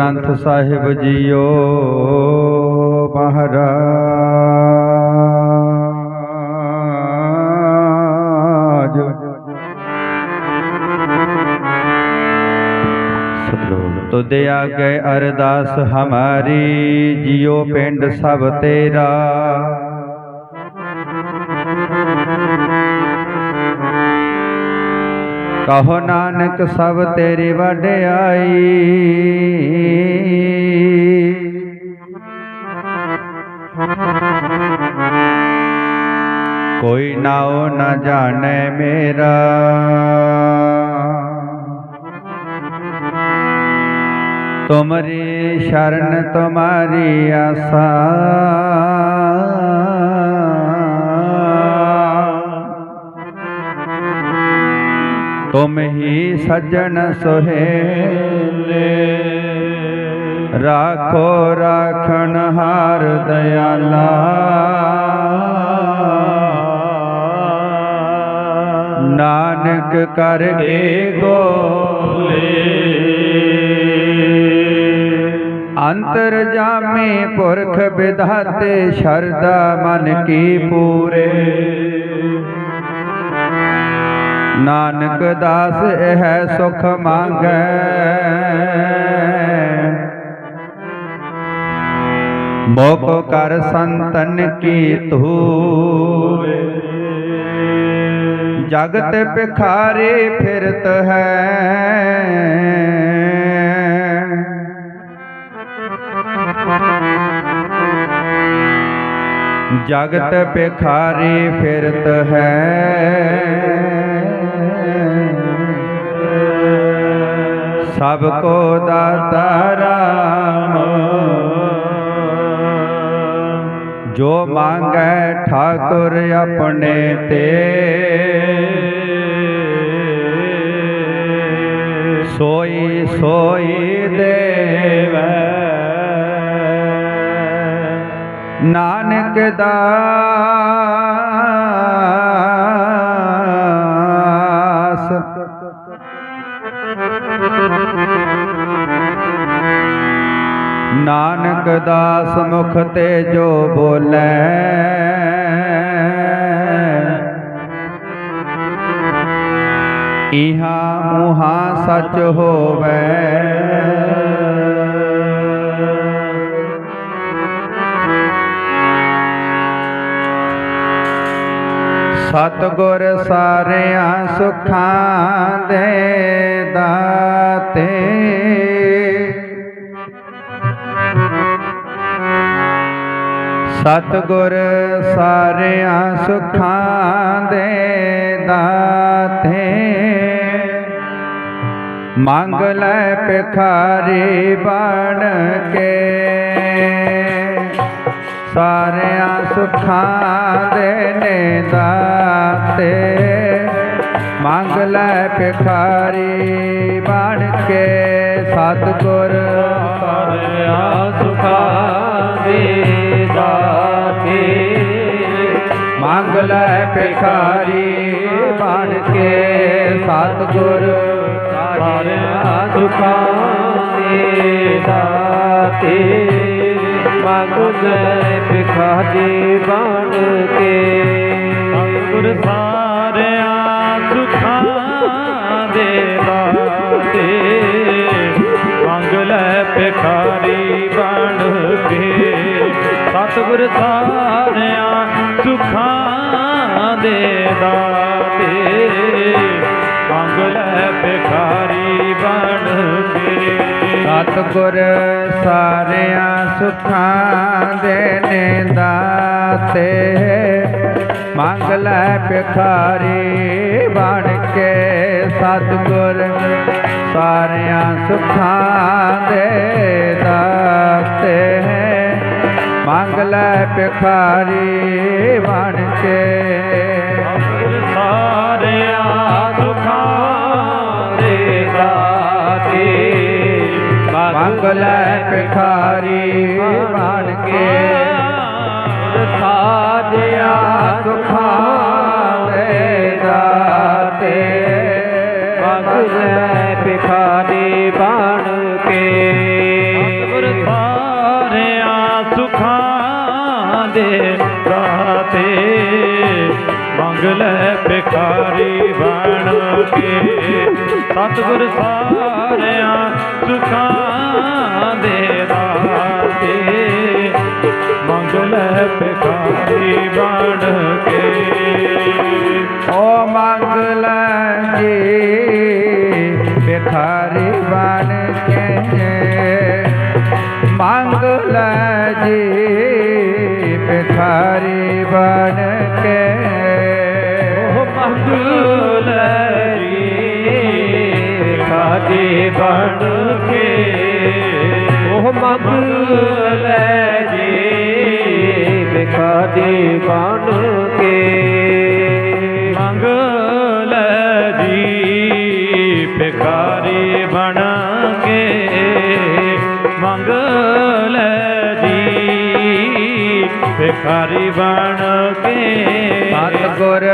ਗ੍ਰੰਥ ਸਾਹਿਬ ਜੀਓ ਮਹਾਰਾਜ। ਤੁਧ ਆਗੇ ਅਰਦਾਸ ਹਮਾਰੀ ਜਿਉ ਪਿੰਡ ਸਭ ਤੇਰਾ। ਕਹੋ ਨਾਨਕ ਸਭ ਤੇਰੀ ਵਡਿਆਈ। ਕੋਈ ਨਾਉ ਨਾ ਜਾਣੈ ਮੇਰਾ। ਤੁਮਰੀ ਸ਼ਰਨ ਤੁਮਾਰੀ ਆਸਾ। ਤੁਮ ਹੀ ਸੱਜਣ ਸੁਹੇਲੇ। ਰਾਖੋ, ਰਾਖਣ ਹਾਰ ਦਇਆਲਾ ਨਾਨਕ ਕਰਕੇ ਗੋਲੇ। ਅੰਤਰ ਜਾਮੇ ਪੁਰਖ ਵਿਧਾਤੇ ਸ਼ਰਦਾ ਮਨ ਕੀ ਪੂਰੇ। ਨਾਨਕ ਦਾਸ ਇਹ ਸੁਖ ਮੰਗੈ। ਮੋਕ ਕਰ ਸੰਤਨ ਕੀ ਧੂਰੇ ਜਗਤ ਪਿਖਾਰੇ ਫਿਰਤ ਹੈ। ਜਗਤ ਭਿਖਾਰੀ ਫਿਰਤ ਹੈ। ਸਭ ਕੋ ਦਾਤਾ ਰਾਮ। ਜੋ ਮੰਗੈ ਠਾਕੁਰ ਆਪਣੇ ਤੇ ਸੋਈ ਸੋਈ ਦੇਵੈ। ਨਾਨਕ ਦਾ ਨਾਨਕ ਦਾਸ ਮੁਖ ਤੇ ਜੋ ਬੋਲੇ। ਇਹਾ ਮੁਹਾ ਸੱਚ ਹੋਵੇ। ਸਤਗੁਰ ਸਾਰਿਆਂ ਸੁਖਾਂ ਦੇ ਦਾ ਸਤਗੁਰ ਸਾਰਿਆਂ ਸੁਖਾਂ ਦੇ ਦਾਤੇ। ਮੰਗ ਲੈ ਭਿਖਾਰੀ ਬਣ ਕੇ। ਸਾਰਿਆਂ ਸੁਖਾਂ ਦੇ ਨੇ ਦਾਤੇ। ਮੰਗ ਲੈ ਭਿਖਾਰੀ ਬਣ ਕੇ। ਸਤਗੁਰ ਸਾਰਿਆਂ ਸੁਖਾਂ ਦੇ ਦਾਤੇ। ਮੰਗ ਲੈ ਭਿਖਾਰੀ ਬਣ ਕੇ ਸਤਗੁਰ ਸਾਰਿਆਂ ਸੁਖਾਂ ਦੇ ਦਾਤੇ। ਮੰਗ ਲੈ ਭਿਖਾਰੀ ਬਣ ਕੇ ਸਤਿਗੁਰ ਸਾਰਿਆਂ ਸੁਖਾਂ ਦੇ ਦਾਤੇ। ਮੰਗ ਲੈ ਭਿਖਾਰੀ ਬਣ ਕੇ ਸਤਿਗੁਰ ਸਾਰਿਆਂ ਦੇ ਦਾਤੇ, ਮੰਗ ਲੈ ਭਿਖਾਰੀ ਬਣ ਕੇ। ਸਤਗੁਰ ਸਾਰਿਆਂ ਸੁਖਾਂ ਦੇ ਨੇ ਦਾਤੇ, ਮੰਗ ਲੈ ਭਿਖਾਰੀ ਬਣ ਕੇ। ਸਤਗੁਰ ਸਾਰਿਆਂ ਸੁਖਾਂ ਦੇ ਦਾਤੇ ਲੈ ਭਿਖਾਰੀ ਬਣ ਕੇ। ਸਾਰਿਆਂ ਸੁਖਾਂ ਦੇ ਦਾਤੇ ਮੰਗ ਲੈ ਭਿਖਾਰੀ ਬਣ ਕੇ। ਕੇ ਸਤਿਗੁਰ ਸਾਰਿਆਂ ਸੁਖਾਂ ਦੇ ਦਾਤੇ ਮੰਗ ਲੈ ਭਿਖਾਰੀ ਬਣ ਕੇ। ਓ ਮੰਗ ਲੈ ਜੀ ਭਿਖਾਰੀ ਬਣ ਕੇ। ਮੰਗ ਲੈ ਜੀ ਭਿਖਾਰੀ ਬਣ ਕੇ। ਮੰਗ ਖਾਦੀ ਬਣ ਕੇ ਉਹ ਮੰਗ ਲੈ ਜੀ ਬਿਖਾਦੀ ਬਣ ਕੇ। ਮੰਗ ਲੈ ਜੀ ਭਿਖਾਰੀ ਬਣ ਕੇ। ਮੰਗ ਲੈ ਜੀ ਭਿਖਾਰੀ ਬਣ ਕੇ। ਸਤਿਗੁਰ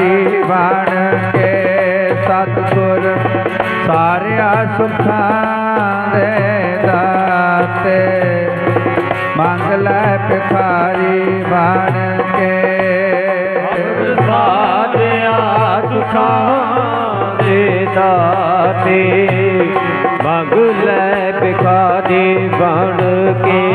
ਭਿਖਾਰੀ ਬਣ ਕੇ ਸਤਿਗੁਰ ਸਾਰਿਆ ਸੁਖਾਂ ਦੇ ਦਾਤੇ। ਮੰਗ ਲੈ ਭਿਖਾਰੀ ਬਣ ਕੇ ਸਾਰਿਆਂ ਸੁਖਾਂ ਦੇ ਦਾਤੇ। ਮੰਗ ਲੈ ਬਿਖਾਦੀ ਬਣ ਕੇ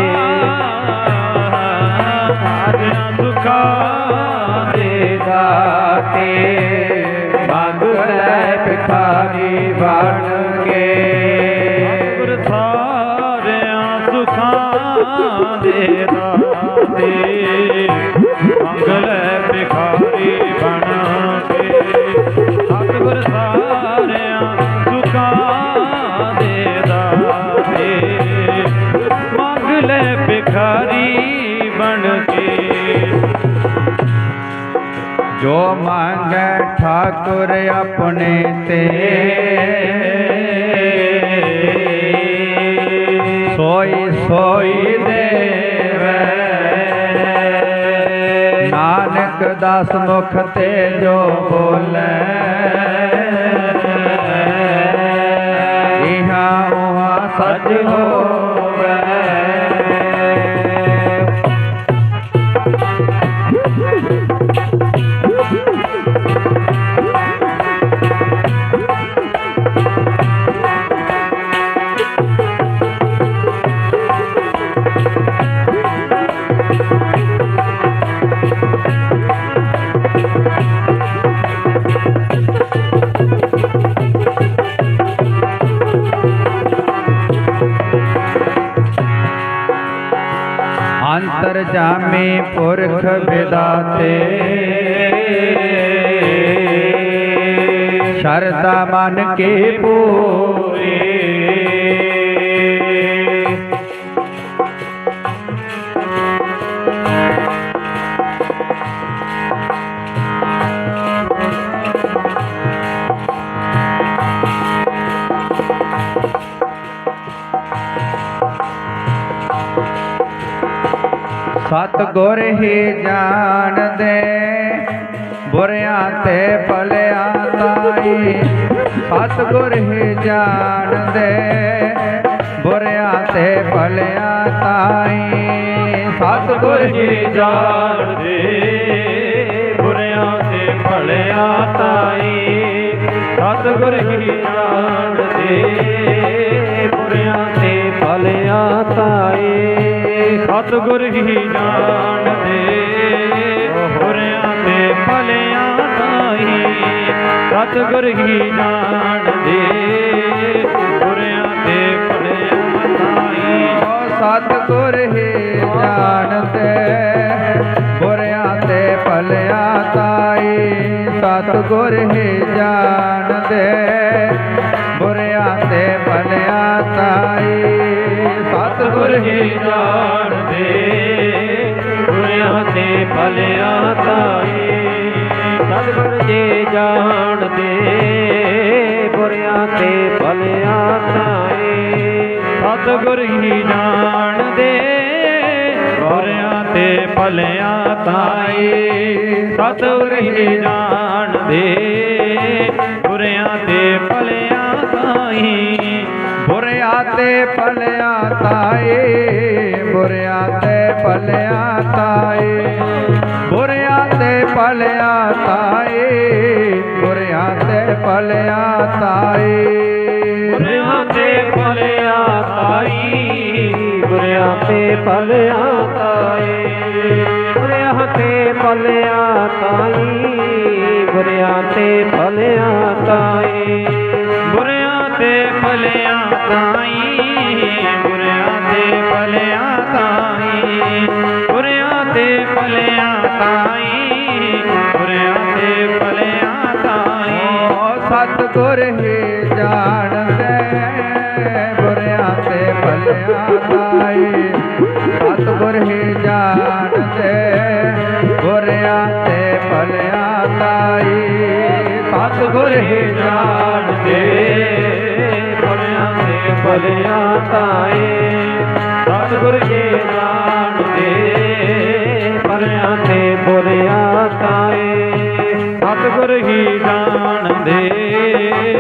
ਦੇ ਦਾਤੇ ਮੰਗ ਭਿਖਾਰੀ ਬਣ ਕੇ ਸਤਿਗੁਰ ਸਾਰਿਆਂ ਸੁਖਾਂ ਦੇ ਦਾਤੇ ਮੰਗ ਭਿਖਾਰੀ ਬਣ ਕੇ ਜੋ ਮੰਗੈ ਠਾਕੁਰ ਆਪਣੇ ਤੇ, ਸੋਈ ਸੋਈ ਨਾਨਕ ਦਾਸ ਮੁਖ ਤੇ ਜੋ ਬੋਲੇ। ਇਹਾ ਉਹਾ ਸਚ ਹੋਵੇ ਅੰਤਰ ਜਾਮੇ ਪੁਰਖ ਵਿਦਾਤੇ ਸ਼ਰਦਾ ਮਨ ਕੇ ਪੂਰੇ। ਸਤ ਗੁਰ ਹੀ ਜਾਣਦੇ ਬੁਰਿਆਂ ਤੇ ਭਲਿਆਂ ਤਾਈ। ਸਤ ਗੁਰ ਹੀ ਜਾਣਦੇ ਬੁਰਿਆਂ ਤੇ ਭਲਿਆਂ ਤਾਈ। ਸਤ ਗੁਰ ਹੀ ਜਾਣਦੇ ਬੁਰਿਆਂ ਤੇ ਭਲਿਆਂ ਤਾਈ। ਸਤਿਗੁਰ ਹੀ ਜਾਣਦੇ ਬੁਰਿਆਂ ਤੇ ਭਲਿਆ ਤਾਈ। ਸਤਿਗੁਰ ਹੀ ਜਾਣਦੇ। ਬੁਰਿਆਂ ਤੇ ਭਲਿਆਂ ਤਾਈ ਸਤਿਗੁਰ ਹੀ ਜਾਣਦੇ। ਬੁਰਿਆਂ ਤੇ ਭਲਿਆਂ ਤਾਈ ਓ ਸਤਿਗੁਰ ਹੀ ਜਾਣਦੇ। ਬੁਰਿਆਂ ਤੇ ਭਲਿਆਂ ਤਾਈ ਸਤਿਗੁਰ ਹੀ ਜਾਣਦੇ। ਬੁਰਿਆਂ ਤੇ ਭਲਿਆਂ ਤਾਈ ਸਤਿਗੁਰ ਹੀ ਜਾਣਦੇ। ਭਲਿਆਂ ਤਾਈ ਸਤਿਗੁਰ ਜੀ ਜਾਣਦੇ ਬੁਰਿਆਂ ਤੇ ਭਲਿਆਂ ਤਾਈ ਸਤਿਗੁਰ ਹੀ ਜਾਣਦੇ ਬੁਰਿਆਂ ਤੇ ਭਲਿਆਂ ਤਾਈ ਸਤਿਗੁਰ ਹੀ ਜਾਣਦੇ ਬੁਰਿਆਂ ਤੇ ਭਲਿਆ ਤਾਈ ਬੁਰਿਆਂ ਤੇ ਭਲਿਆ ਤਾਏ ਬੁਰਿਆਂ ਤੇ ਭਲਿਆ ਤਾਏ। ਪਲਿਆ ਤਾਏ, ਬੁਰਿਆਂ ਤੇ ਪਲਿਆ ਤਾਏ। ਬੁਰਿਆਂ ਤੇ ਪਲਿਆ ਤਾਈ, ਬੁਰਿਆਂ ਤੇ ਪਲਿਆ ਤਾਏ। ਬੁਰਿਆਂ ਤੇ ਪਲਿਆ ਤਾਈ, ਬੁਰਿਆਂ ਤੇ ਪਲਿਆ ਤਾਏ। ਬੁਰਿਆਂ ਤੇ ਪਲਿਆ ਤਾਈ, ਬੁਰਿਆਂ ਤੇ ਪਲਿਆ ਤਾਈ ਬੁਰਿਆਂ ਤੇ ਪਲਿਆ ਤਾਈ ਓ ਸਤਿਗੁਰ ਹੀ ਜਾਣਦੇ, ਬੁਰਿਆਂ ਤੇ ਭਲਿਆਂ ਤਾਈ ਸਤਿਗੁਰ ਹੀ ਜਾਣਦੇ, ਬੁਰਿਆਂ ਤੇ ਭਲਿਆਂ ਤਾਈ ਸਤਿਗੁਰ ਹੀ ਜਾਣਦੇ, ਬੁਰਿਆਂ ਤੇ ਭਲਿਆਂ ਤਾਈ ਸਤਿਗੁਰ ਜੀ ਜਾਣਦੇ, ਬੁਰਿਆਂ ਤੇ ਬੁਰਿਆਂ ਤਾਈ ਸਤਿਗੁਰ ਹੀ ਜਾਣਦੇ।